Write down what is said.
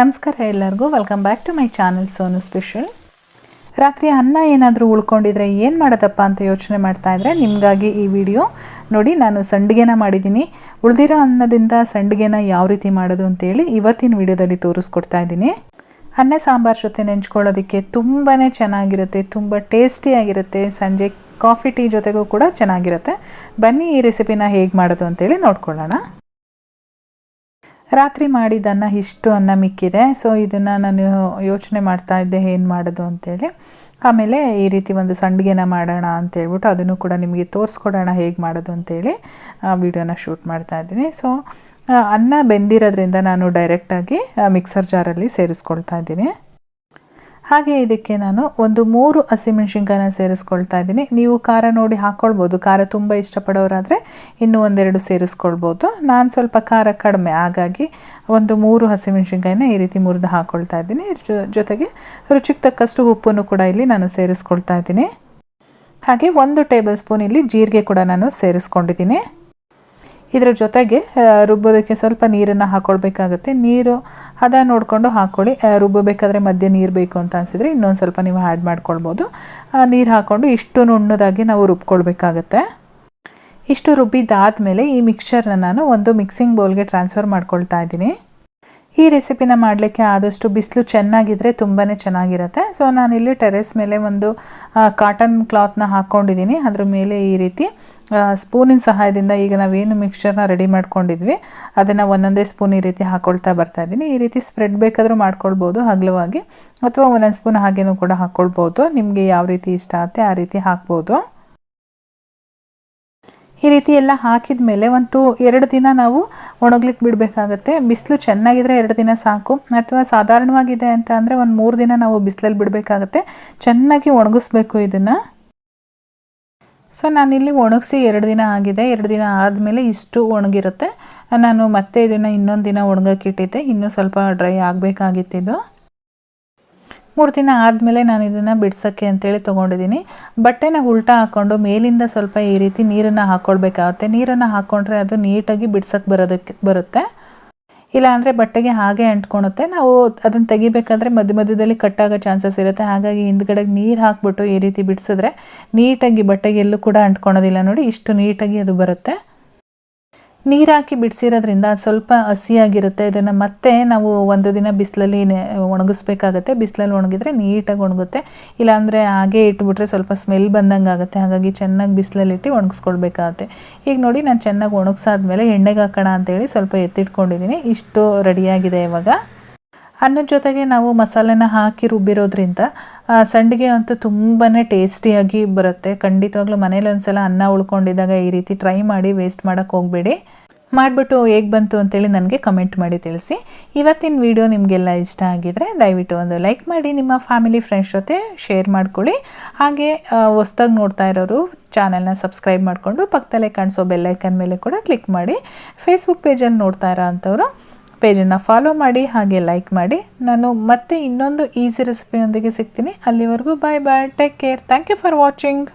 ನಮಸ್ಕಾರ ಎಲ್ಲರಿಗೂ. Welcome back to my channel Sonu special ರಾತ್ರಿ ಅನ್ನ ಏನಾದರೂ ಉಳ್ಕೊಂಡಿದ್ರೆ ಏನು ಮಾಡೋದಪ್ಪ ಅಂತ ಯೋಚನೆ ಮಾಡ್ತಾ ಇದ್ರೆ ನಿಮಗಾಗಿ ಈ ವಿಡಿಯೋ ನೋಡಿ ನಾನು ಸಂಡಿಗೆನ ಮಾಡಿದ್ದೀನಿ. ಉಳಿದಿರೋ ಅನ್ನದಿಂದ ಸಂಡಿಗೆನ ಯಾವ ರೀತಿ ಮಾಡೋದು ಅಂತೇಳಿ ಇವತ್ತಿನ ವಿಡಿಯೋದಲ್ಲಿ ತೋರಿಸ್ಕೊಡ್ತಾ ಇದ್ದೀನಿ. ಅನ್ನ, ಸಾಂಬಾರ್ ಜೊತೆ ನೆಂಚ್ಕೊಳ್ಳೋದಕ್ಕೆ ತುಂಬಾ ಚೆನ್ನಾಗಿರುತ್ತೆ, ತುಂಬ ಟೇಸ್ಟಿಯಾಗಿರುತ್ತೆ ಸಂಜೆ ಕಾಫಿ ಟೀ ಜೊತೆಗೂ ಕೂಡ ಚೆನ್ನಾಗಿರುತ್ತೆ. ಬನ್ನಿ ಈ ರೆಸಿಪಿನ ಹೇಗೆ ಮಾಡೋದು ಅಂತೇಳಿ ನೋಡ್ಕೊಳ್ಳೋಣ. ರಾತ್ರಿ ಮಾಡಿದ್ದನ್ನು ಇಷ್ಟು ಅನ್ನ ಮಿಕ್ಕಿದೆ. ಸೊ ಇದನ್ನು ನಾನು ಯೋಚನೆ ಮಾಡ್ತಾ ಇದ್ದೆ ಏನು ಮಾಡೋದು ಅಂತೇಳಿ. ಆಮೇಲೆ ಈ ರೀತಿ ಒಂದು ಸಂಡಿಗೆನ ಮಾಡೋಣ ಅಂತ ಹೇಳ್ಬಿಟ್ಟು ಅದನ್ನು ಕೂಡ ನಿಮಗೆ ತೋರಿಸ್ಕೊಡೋಣ ಹೇಗೆ ಮಾಡೋದು ಅಂತೇಳಿ ವಿಡಿಯೋನ ಶೂಟ್ ಮಾಡ್ತಾ ಇದ್ದೀನಿ. ಸೊ ಅನ್ನ ಬೆಂದಿರೋದ್ರಿಂದ ನಾನು ಡೈರೆಕ್ಟಾಗಿ ಮಿಕ್ಸರ್ ಜಾರಲ್ಲಿ ಸೇರಿಸ್ಕೊಳ್ತಾ ಇದ್ದೀನಿ. ಹಾಗೆ ಇದಕ್ಕೆ ನಾನು ಒಂದು ಮೂರು ಹಸಿಮೆಣ್ಸಿನ್ಕಾಯನ್ನ ಸೇರಿಸ್ಕೊಳ್ತಾ ಇದ್ದೀನಿ. ನೀವು ಖಾರ ನೋಡಿ ಹಾಕ್ಕೊಳ್ಬೋದು ಖಾರ ತುಂಬ ಇಷ್ಟಪಡೋರಾದರೆ ಇನ್ನೂ ಒಂದೆರಡು ಸೇರಿಸ್ಕೊಳ್ಬೋದು. ನಾನು ಸ್ವಲ್ಪ ಖಾರ ಕಡಿಮೆ, ಹಾಗಾಗಿ ಒಂದು ಮೂರು ಹಸಿಮೆಣ್ಸಿನ್ಕಾಯಿನ ಈ ರೀತಿ ಮುರಿದು ಹಾಕ್ಕೊಳ್ತಾ ಇದ್ದೀನಿ. ಜೊತೆಗೆ ರುಚಿಗೆ ತಕ್ಕಷ್ಟು ಉಪ್ಪನ್ನು ಕೂಡ ಇಲ್ಲಿ ನಾನು ಸೇರಿಸ್ಕೊಳ್ತಾ ಇದ್ದೀನಿ. ಹಾಗೆ ಒಂದು ಟೇಬಲ್ ಸ್ಪೂನ್ ಇಲ್ಲಿ ಜೀರಿಗೆ ಕೂಡ ನಾನು ಸೇರಿಸ್ಕೊಂಡಿದ್ದೀನಿ. ಇದರ ಜೊತೆಗೆ ರುಬ್ಬೋದಕ್ಕೆ ಸ್ವಲ್ಪ ನೀರನ್ನು ಹಾಕ್ಕೊಳ್ಬೇಕಾಗತ್ತೆ ನೀರು ಹದ ನೋಡಿಕೊಂಡು ಹಾಕ್ಕೊಳ್ಳಿ ರುಬ್ಬಬೇಕಾದ್ರೆ ಮಧ್ಯೆ ನೀರು ಬೇಕು ಅಂತ ಅನಿಸಿದ್ರೆ ಇನ್ನೊಂದು ಸ್ವಲ್ಪ ನೀವು ಆ್ಯಡ್ ಮಾಡ್ಕೊಳ್ಬೋದು. ನೀರು ಹಾಕ್ಕೊಂಡು ಇಷ್ಟು ನುಣ್ಣದಾಗಿ ನಾವು ರುಬ್ಕೊಳ್ಬೇಕಾಗತ್ತೆ. ಇಷ್ಟು ರುಬ್ಬಿದ್ದಾದಮೇಲೆ ಈ ಮಿಕ್ಸ್ಚರ್ನ ನಾನು ಒಂದು ಮಿಕ್ಸಿಂಗ್ ಬೌಲ್ಗೆ ಟ್ರಾನ್ಸ್ಫರ್ ಮಾಡ್ಕೊಳ್ತಾ ಇದ್ದೀನಿ. ಈ ರೆಸಿಪಿನ ಮಾಡಲಿಕ್ಕೆ ಆದಷ್ಟು ಬಿಸಿಲು ಚೆನ್ನಾಗಿದ್ದರೆ ತುಂಬಾ ಚೆನ್ನಾಗಿರುತ್ತೆ. ಸೊ ನಾನಿಲ್ಲಿ ಟೆರೆಸ್ ಮೇಲೆ ಒಂದು ಕಾಟನ್ ಕ್ಲಾತ್ನ ಹಾಕ್ಕೊಂಡಿದ್ದೀನಿ ಅದ್ರ ಮೇಲೆ ಈ ರೀತಿ ಸ್ಪೂನಿನ ಸಹಾಯದಿಂದ ಈಗ ನಾವೇನು ಮಿಕ್ಸ್ಚರ್ನ ರೆಡಿ ಮಾಡ್ಕೊಂಡಿದ್ವಿ, ಅದನ್ನು ಒಂದೊಂದೇ ಸ್ಪೂನ್ ಈ ರೀತಿ ಹಾಕ್ಕೊಳ್ತಾ ಬರ್ತಾ ಇದ್ದೀನಿ ಈ ರೀತಿ ಸ್ಪ್ರೆಡ್ ಬೇಕಾದರೂ ಮಾಡ್ಕೊಳ್ಬೋದು, ಹಗಲವಾಗಿ, ಅಥವಾ ಒಂದೊಂದು ಸ್ಪೂನ್ ಹಾಗೇನೂ ಕೂಡ ಹಾಕ್ಕೊಳ್ಬೋದು ನಿಮಗೆ ಯಾವ ರೀತಿ ಇಷ್ಟ ಆಗುತ್ತೆ ಆ ರೀತಿ ಹಾಕ್ಬೋದು. ಈ ರೀತಿ ಎಲ್ಲ ಹಾಕಿದ ಮೇಲೆ ಒಂದು ಟು ಎರಡು ದಿನ ನಾವು ಒಣಗ್ಲಿಕ್ಕೆ ಬಿಡಬೇಕಾಗತ್ತೆ. ಬಿಸಿಲು ಚೆನ್ನಾಗಿದ್ರೆ ಎರಡು ದಿನ ಸಾಕು. ಅಥವಾ ಸಾಧಾರಣವಾಗಿದೆ ಅಂತ ಅಂದರೆ ಒಂದು ಮೂರು ದಿನ ನಾವು ಬಿಸಿಲಲ್ಲಿ ಬಿಡಬೇಕಾಗತ್ತೆ. ಚೆನ್ನಾಗಿ ಒಣಗಿಸ್ಬೇಕು ಇದನ್ನು. ಸೊ ನಾನಿಲ್ಲಿ ಒಣಗಿಸಿ ಎರಡು ದಿನ ಆಗಿದೆ. ಎರಡು ದಿನ ಆದಮೇಲೆ ಇಷ್ಟು ಒಣಗಿರುತ್ತೆ. ನಾನು ಮತ್ತೆ ಇದನ್ನು ಇನ್ನೊಂದು ದಿನ ಒಣಗಕ್ಕೆ ಇಟ್ಟಿದ್ದೆ. ಇನ್ನೂ ಸ್ವಲ್ಪ ಡ್ರೈ ಆಗಬೇಕಾಗಿತ್ತಿದ್ದು ಮೂರು ದಿನ ಆದಮೇಲೆ ನಾನು ಇದನ್ನು ಬಿಡ್ಸೋಕ್ಕೆ ಅಂತೇಳಿ ತೊಗೊಂಡಿದ್ದೀನಿ. ಬಟ್ಟೆನ ಉಲ್ಟಾ ಹಾಕ್ಕೊಂಡು ಮೇಲಿಂದ ಸ್ವಲ್ಪ ಈ ರೀತಿ ನೀರನ್ನು ಹಾಕ್ಕೊಳ್ಬೇಕಾಗುತ್ತೆ ನೀರನ್ನು ಹಾಕ್ಕೊಂಡ್ರೆ ಅದು ನೀಟಾಗಿ ಬಿಡ್ಸೋಕ್ಕೆ ಬರೋದಕ್ಕೆ ಬರುತ್ತೆ. ಇಲ್ಲಾಂದರೆ ಬಟ್ಟೆಗೆ ಹಾಗೆ ಅಂಟ್ಕೊಳುತ್ತೆ. ನಾವು ಅದನ್ನು ತೆಗಿಬೇಕಾದ್ರೆ ಮಧ್ಯ ಮಧ್ಯದಲ್ಲಿ ಕಟ್ಟಾಗೋ ಚಾನ್ಸಸ್ ಇರುತ್ತೆ. ಹಾಗಾಗಿ ಹಿಂದ್ಗಡೆಗೆ ನೀರು ಹಾಕ್ಬಿಟ್ಟು ಈ ರೀತಿ ಬಿಡಿಸಿದ್ರೆ ನೀಟಾಗಿ ಬಟ್ಟೆಗೆ ಎಲ್ಲೂ ಕೂಡ ಅಂಟ್ಕೊಳೋದಿಲ್ಲ ನೋಡಿ. ಇಷ್ಟು ನೀಟಾಗಿ ಅದು ಬರುತ್ತೆ. ನೀರು ಹಾಕಿ ಬಿಡಿಸಿರೋದ್ರಿಂದ ಸ್ವಲ್ಪ ಹಸಿಯಾಗಿರುತ್ತೆ. ಇದನ್ನು ಮತ್ತೆ ನಾವು ಒಂದು ದಿನ ಬಿಸಿಲಲ್ಲಿ ಒಣಗಿಸ್ಬೇಕಾಗತ್ತೆ. ಬಿಸಿಲಲ್ಲಿ ಒಣಗಿದ್ರೆ ನೀಟಾಗಿ ಒಣಗುತ್ತೆ. ಇಲ್ಲಾಂದರೆ ಹಾಗೆ ಇಟ್ಬಿಟ್ರೆ ಸ್ವಲ್ಪ ಸ್ಮೆಲ್ ಬಂದಂಗೆ ಆಗುತ್ತೆ. ಹಾಗಾಗಿ ಚೆನ್ನಾಗಿ ಬಿಸಿಲಲ್ಲಿ ಇಟ್ಟು ಒಣಗಿಸ್ಕೊಳ್ಬೇಕಾಗತ್ತೆ. ಈಗ ನೋಡಿ, ನಾನು ಚೆನ್ನಾಗಿ ಒಣಗಿಸಾದ್ಮೇಲೆ ಎಣ್ಣೆಗೆ ಹಾಕೋಣ ಅಂತೇಳಿ ಸ್ವಲ್ಪ ಎತ್ತಿಟ್ಕೊಂಡಿದ್ದೀನಿ. ಇಷ್ಟು ರೆಡಿಯಾಗಿದೆ ಇವಾಗ. ಅನ್ನದ ಜೊತೆಗೆ ನಾವು ಮಸಾಲೆನ ಹಾಕಿ ರುಬ್ಬಿರೋದ್ರಿಂದ ಸಂಡಿಗೆ ಅಂತೂ ತುಂಬಾ ಟೇಸ್ಟಿಯಾಗಿ ಬರುತ್ತೆ. ಖಂಡಿತವಾಗ್ಲೂ ಮನೇಲಿ ಒಂದ್ಸಲ ಅನ್ನ ಉಳ್ಕೊಂಡಿದ್ದಾಗ ಈ ರೀತಿ ಟ್ರೈ ಮಾಡಿ ವೇಸ್ಟ್ ಮಾಡೋಕ್ಕೆ ಹೋಗಬೇಡಿ. ಮಾಡಿಬಿಟ್ಟು ಹೇಗೆ ಬಂತು ಅಂತೇಳಿ ನನಗೆ ಕಮೆಂಟ್ ಮಾಡಿ ತಿಳಿಸಿ. ಇವತ್ತಿನ ವಿಡಿಯೋ ನಿಮಗೆಲ್ಲ ಇಷ್ಟ ಆಗಿದರೆ ದಯವಿಟ್ಟು ಒಂದು ಲೈಕ್ ಮಾಡಿ, ನಿಮ್ಮ ಫ್ಯಾಮಿಲಿ ಫ್ರೆಂಡ್ಸ್ ಜೊತೆ ಶೇರ್ ಮಾಡ್ಕೊಳ್ಳಿ. ಹಾಗೆ ಹೊಸ್ದಾಗಿ ನೋಡ್ತಾ ಇರೋರು ಚಾನೆಲ್ನ ಸಬ್ಸ್ಕ್ರೈಬ್ ಮಾಡಿಕೊಂಡು ಪಕ್ಕದಲ್ಲೇ ಕಾಣಿಸೋ ಬೆಲ್ಲೈಕನ್ ಮೇಲೆ ಕೂಡ ಕ್ಲಿಕ್ ಮಾಡಿ. ಫೇಸ್ಬುಕ್ ಪೇಜಲ್ಲಿ ನೋಡ್ತಾ ಇರೋ ಅಂಥವ್ರು ಪೇಜನ್ನು ಫಾಲೋ ಮಾಡಿ, ಹಾಗೆ ಲೈಕ್ ಮಾಡಿ. ನಾನು ಮತ್ತೆ ಇನ್ನೊಂದು ಈಸಿ ರೆಸಿಪಿಯೊಂದಿಗೆ ಸಿಗ್ತೀನಿ. ಅಲ್ಲಿವರೆಗೂ bye bye take care thank you for watching